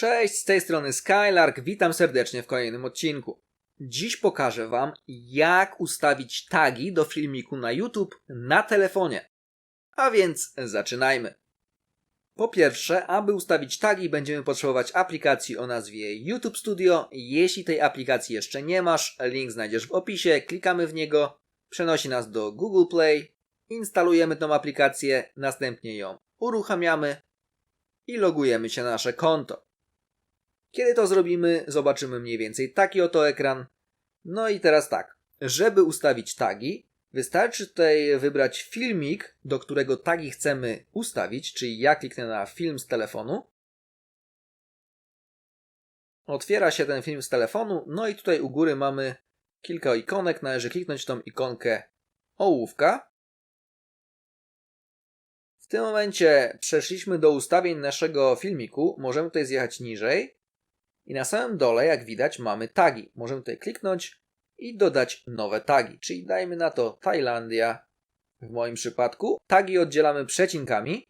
Cześć, z tej strony Skylark, witam serdecznie w kolejnym odcinku. Dziś pokażę Wam, jak ustawić tagi do filmiku na YouTube na telefonie. A więc zaczynajmy. Po pierwsze, aby ustawić tagi, będziemy potrzebować aplikacji o nazwie YouTube Studio. Jeśli tej aplikacji jeszcze nie masz, link znajdziesz w opisie, klikamy w niego, przenosi nas do Google Play, instalujemy tą aplikację, następnie ją uruchamiamy i logujemy się na nasze konto. Kiedy to zrobimy, zobaczymy mniej więcej taki oto ekran. No i teraz tak, żeby ustawić tagi, wystarczy tutaj wybrać filmik, do którego tagi chcemy ustawić, czyli ja kliknę na film z telefonu. Otwiera się ten film z telefonu, no i tutaj u góry mamy kilka ikonek, należy kliknąć tą ikonkę ołówka. W tym momencie przeszliśmy do ustawień naszego filmiku, możemy tutaj zjechać niżej i na samym dole, jak widać, mamy tagi. Możemy tutaj kliknąć i dodać nowe tagi, czyli dajmy na to Tajlandia w moim przypadku. Tagi oddzielamy przecinkami.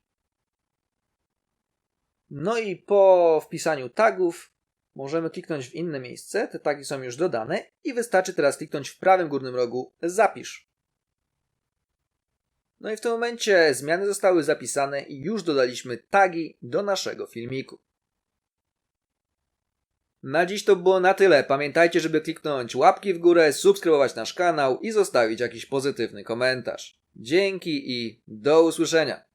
No i po wpisaniu tagów możemy kliknąć w inne miejsce. Te tagi są już dodane i wystarczy teraz kliknąć w prawym górnym rogu Zapisz. No i w tym momencie zmiany zostały zapisane i już dodaliśmy tagi do naszego filmiku. Na dziś to było na tyle. Pamiętajcie, żeby kliknąć łapki w górę, subskrybować nasz kanał i zostawić jakiś pozytywny komentarz. Dzięki i do usłyszenia.